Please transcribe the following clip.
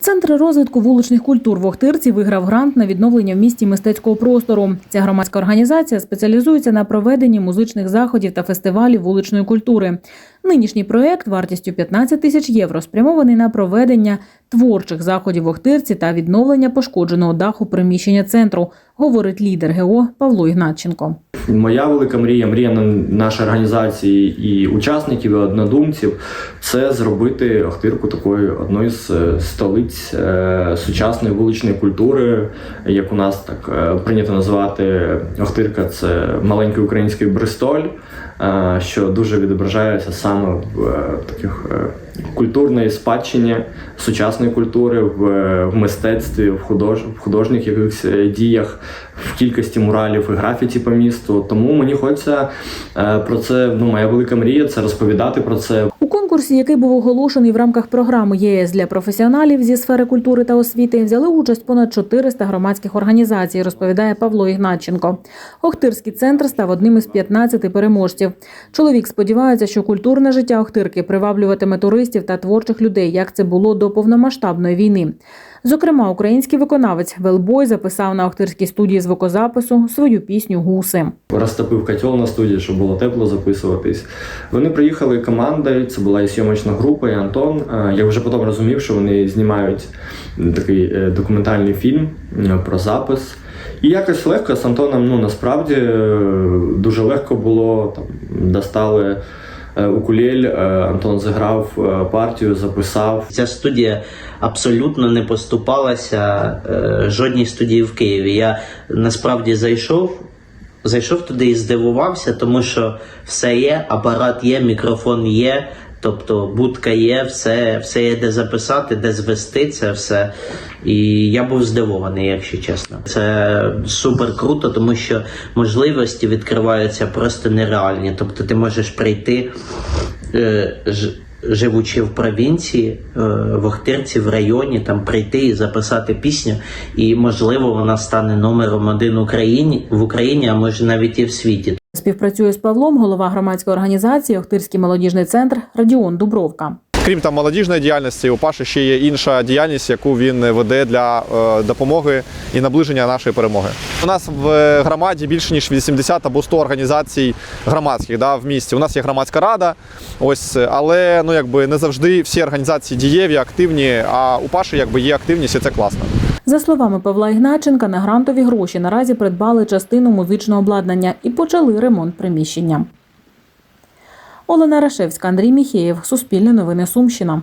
Центр розвитку вуличних культур в Охтирці виграв грант на відновлення в місті мистецького простору. Ця громадська організація спеціалізується на проведенні музичних заходів та фестивалів вуличної культури. Нинішній проект вартістю 15 тисяч євро спрямований на проведення творчих заходів в Охтирці та відновлення пошкодженого даху приміщення центру, говорить лідер ГО Павло Ігнатченко. Моя велика мрія, мрія на- нашої організації і учасників, і однодумців це зробити Охтирку такою одною з е, столиць е, сучасної вуличної культури, як у нас так е, прийнято називати Охтирка, це маленький український Бристоль, що дуже відображається саме в е, таких е, культурної спадщині сучасної культури, в, е, в мистецтві, в, худож, в художніх якихось діях, в кількості муралів і графіті по місту. Тому мені хочеться про це. Ну, моя велика мрія це розповідати про це. У конкурсі, який був оголошений в рамках програми ЄС для професіоналів зі сфери культури та освіти, взяли участь понад 400 громадських організацій, розповідає Павло Ігнатченко. Охтирський центр став одним із 15 переможців. Чоловік сподівається, що культурне життя Охтирки приваблюватиме туристів та творчих людей, як це було до повномасштабної війни. Зокрема, український виконавець Велбой записав на Охтирській студії звукозапису свою пісню Гуси. Розтопив котел на студії, щоб було тепло записуватись. Вони приїхали командою. Це була і зйомочна група, і Антон. Е, Я вже потім розумів, що вони знімають такий е, документальний фільм е, про запис. І якось легко з Антоном, ну насправді дуже легко було. Там достали укулель, е, Антон зіграв партію, записав. Ця студія абсолютно не поступалася жодній студії в Києві. Я насправді зайшов. Зайшов туди і здивувався, тому що все є, апарат є, мікрофон є, тобто будка є, все, все є де записати, де звести це все. І я був здивований, якщо чесно. Це супер круто, тому що можливості відкриваються просто нереальні. Тобто ти можеш прийти. Е, живучи в провінції, е, в Охтирці, в районі, там прийти і записати пісню, і можливо вона стане номером один в Україні в Україні, а може навіть і в світі. Співпрацює з Павлом голова громадської організації Охтирський молодіжний центр Радіон Дубровка. Крім там молодіжної діяльності, у Паші ще є інша діяльність, яку він веде для е, допомоги і наближення нашої перемоги. У нас в громаді більше ніж 80 або 100 організацій громадських да, в місті. У нас є громадська рада, ось, але ну якби не завжди всі організації дієві, активні. А у Паші якби є активність, і це класно. За словами Павла Ігначенка, на грантові гроші наразі придбали частину музичного обладнання і почали ремонт приміщення. Олена Рашевська, Андрій Міхеєв, Суспільне новини Сумщина.